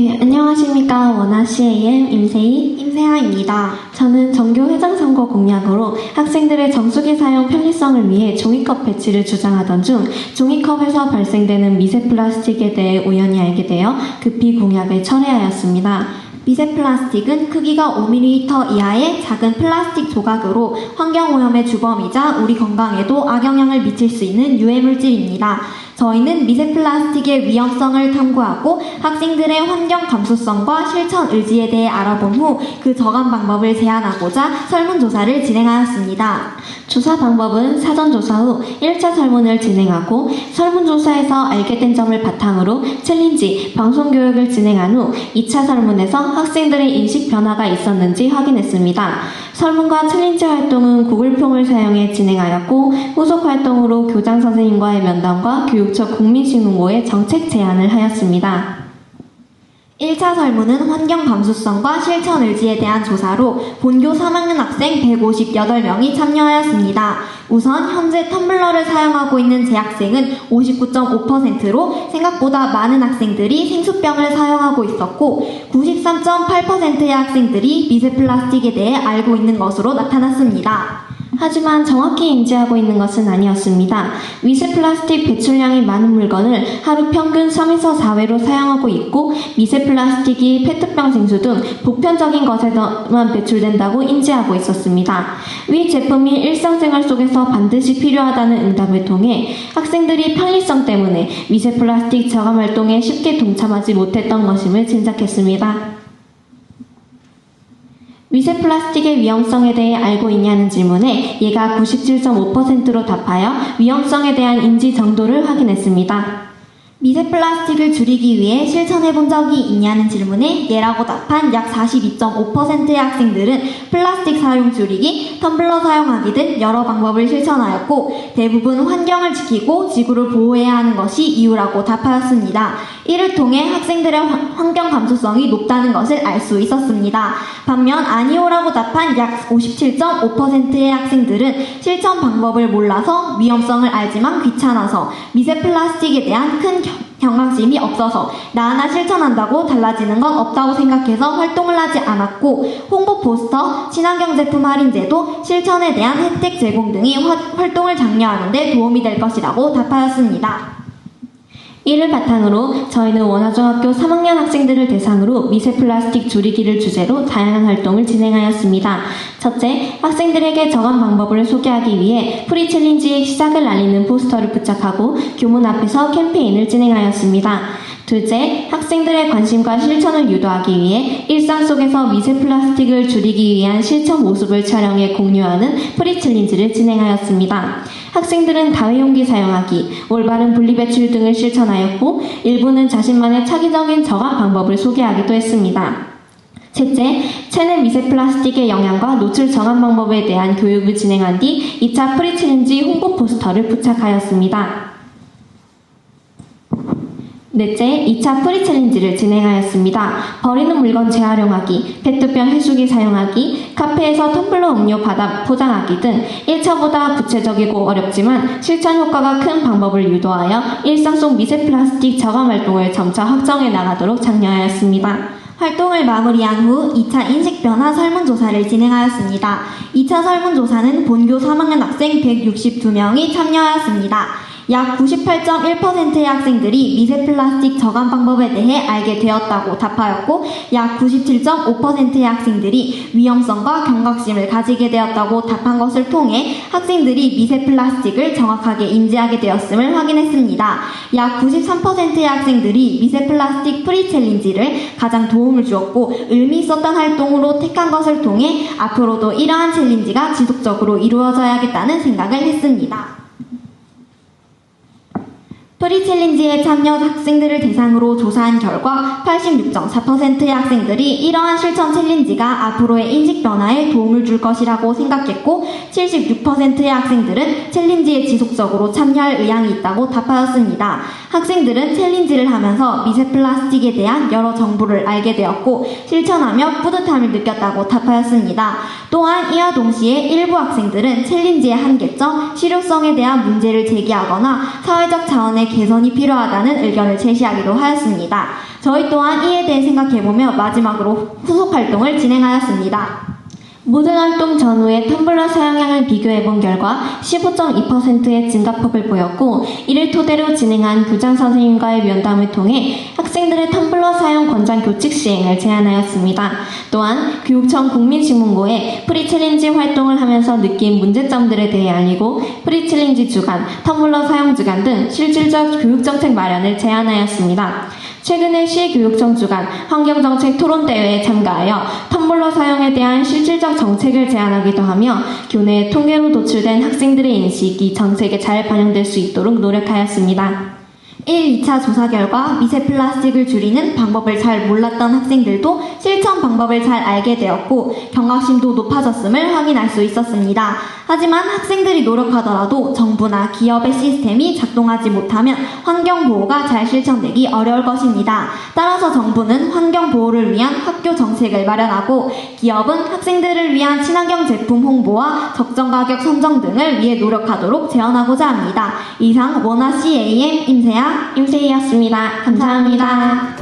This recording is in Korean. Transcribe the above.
네, 안녕하십니까. 원아 CAM 임세희. 임세아입니다. 저는 정교 회장 선거 공약으로 학생들의 정수기 사용 편리성을 위해 종이컵 배치를 주장하던 중 종이컵에서 발생되는 미세 플라스틱에 대해 우연히 알게 되어 급히 공약을 철회하였습니다. 미세 플라스틱은 크기가 5mm 이하의 작은 플라스틱 조각으로 환경오염의 주범이자 우리 건강에도 악영향을 미칠 수 있는 유해물질입니다. 저희는 미세 플라스틱의 위험성을 탐구하고 학생들의 환경 감수성과 실천 의지에 대해 알아본 후 그 저감 방법을 제안하고자 설문조사를 진행하였습니다. 조사 방법은 사전조사 후 1차 설문을 진행하고 설문조사에서 알게 된 점을 바탕으로 챌린지, 방송교육을 진행한 후 2차 설문에서 학생들의 인식 변화가 있었는지 확인했습니다. 설문과 챌린지 활동은 구글폼을 사용해 진행하였고 후속 활동으로 교장 선생님과의 면담과 교육 청 국민신문고에 정책 제안을 하였습니다. 1차 설문은 환경 감수성과 실천 의지에 대한 조사로 본교 3학년 학생 158명이 참여하였습니다. 우선 현재 텀블러를 사용하고 있는 재학생은 59.5%로 생각보다 많은 학생들이 생수병을 사용하고 있었고 93.8%의 학생들이 미세 플라스틱에 대해 알고 있는 것으로 나타났습니다. 하지만 정확히 인지하고 있는 것은 아니었습니다. 미세 플라스틱 배출량이 많은 물건을 하루 평균 3에서 4회로 사용하고 있고 미세 플라스틱이 페트병 생수 등 보편적인 것에만 배출된다고 인지하고 있었습니다. 위 제품이 일상생활 속에서 반드시 필요하다는 응답을 통해 학생들이 편리성 때문에 미세 플라스틱 저감 활동에 쉽게 동참하지 못했던 것임을 짐작했습니다. 미세 플라스틱의 위험성에 대해 알고 있냐는 질문에 얘가 97.5%로 답하여 위험성에 대한 인지 정도를 확인했습니다. 미세 플라스틱을 줄이기 위해 실천해 본 적이 있냐는 질문에 예라고 답한 약 42.5%의 학생들은 플라스틱 사용 줄이기, 텀블러 사용하기 등 여러 방법을 실천하였고 대부분 환경을 지키고 지구를 보호해야 하는 것이 이유라고 답하였습니다. 이를 통해 학생들의 환경 감수성이 높다는 것을 알 수 있었습니다. 반면 아니오라고 답한 약 57.5%의 학생들은 실천 방법을 몰라서 위험성을 알지만 귀찮아서 미세 플라스틱에 대한 큰 경각심이 없어서 나 하나 실천한다고 달라지는 건 없다고 생각해서 활동을 하지 않았고 홍보 포스터, 친환경 제품 할인 제도, 실천에 대한 혜택 제공 등이 활동을 장려하는 데 도움이 될 것이라고 답하였습니다. 이를 바탕으로 저희는 원화중학교 3학년 학생들을 대상으로 미세 플라스틱 줄이기를 주제로 다양한 활동을 진행하였습니다. 첫째, 학생들에게 저감 방법을 소개하기 위해 프리 챌린지의 시작을 알리는 포스터를 부착하고 교문 앞에서 캠페인을 진행하였습니다. 둘째, 학생들의 관심과 실천을 유도하기 위해 일상 속에서 미세 플라스틱을 줄이기 위한 실천 모습을 촬영해 공유하는 프리 챌린지를 진행하였습니다. 학생들은 다회용기 사용하기, 올바른 분리배출 등을 실천하였고 일부는 자신만의 차기적인 저감 방법을 소개하기도 했습니다. 셋째, 체내 미세 플라스틱의 영향과 노출 정한 방법에 대한 교육을 진행한 뒤 2차 프리 챌린지 홍보 포스터를 부착하였습니다. 넷째, 2차 프리 챌린지를 진행하였습니다. 버리는 물건 재활용하기, 페트병 해수기 사용하기, 카페에서 텀블러 음료 받아 포장하기 등 1차보다 구체적이고 어렵지만 실천 효과가 큰 방법을 유도하여 일상 속 미세 플라스틱 저감 활동을 점차 확정해 나가도록 장려하였습니다. 활동을 마무리한 후 2차 인식 변화 설문조사를 진행하였습니다. 2차 설문조사는 본교 3학년 학생 162명이 참여하였습니다. 약 98.1%의 학생들이 미세 플라스틱 저감 방법에 대해 알게 되었다고 답하였고 약 97.5%의 학생들이 위험성과 경각심을 가지게 되었다고 답한 것을 통해 학생들이 미세 플라스틱을 정확하게 인지하게 되었음을 확인했습니다. 약 93%의 학생들이 미세 플라스틱 프리 챌린지를 가장 도움을 주었고 의미 있었던 활동으로 택한 것을 통해 앞으로도 이러한 챌린지가 지속적으로 이루어져야겠다는 생각을 했습니다. 프리 챌린지에 참여 학생들을 대상으로 조사한 결과 86.4%의 학생들이 이러한 실천 챌린지가 앞으로의 인식 변화에 도움을 줄 것이라고 생각했고 76%의 학생들은 챌린지에 지속적으로 참여할 의향이 있다고 답하였습니다. 학생들은 챌린지를 하면서 미세 플라스틱에 대한 여러 정보를 알게 되었고 실천하며 뿌듯함을 느꼈다고 답하였습니다. 또한 이와 동시에 일부 학생들은 챌린지의 한계점, 실효성에 대한 문제를 제기하거나 사회적 차원의 개선이 필요하다는 의견을 제시하기도 하였습니다. 저희 또한 이에 대해 생각해보며 마지막으로 후속 활동을 진행하였습니다. 모든 활동 전후의 텀블러 사용량을 비교해본 결과 15.2%의 증가폭을 보였고 이를 토대로 진행한 교장 선생님과의 면담을 통해 학생들의 텀블러 사용 권장 교칙 시행을 제안하였습니다. 또한 교육청 국민신문고에 프리챌린지 활동을 하면서 느낀 문제점들에 대해 알리고 프리챌린지 주간, 텀블러 사용 주간 등 실질적 교육정책 마련을 제안하였습니다. 최근에 시교육청 주간 환경정책 토론대회에 참가하여 텀블러 사용에 대한 실질적 정책을 제안하기도 하며 교내 통계로 도출된 학생들의 인식이 정책에 잘 반영될 수 있도록 노력하였습니다. 1, 2차 조사 결과 미세 플라스틱을 줄이는 방법을 잘 몰랐던 학생들도 실천 방법을 잘 알게 되었고 경각심도 높아졌음을 확인할 수 있었습니다. 하지만 학생들이 노력하더라도 정부나 기업의 시스템이 작동하지 못하면 환경 보호가 잘 실천되기 어려울 것입니다. 따라서 정부는 환경 보호를 위한 학교 정책을 마련하고 기업은 학생들을 위한 친환경 제품 홍보와 적정 가격 선정 등을 위해 노력하도록 제언하고자 합니다. 이상 원화 CAM 임세아 임세희였습니다 감사합니다.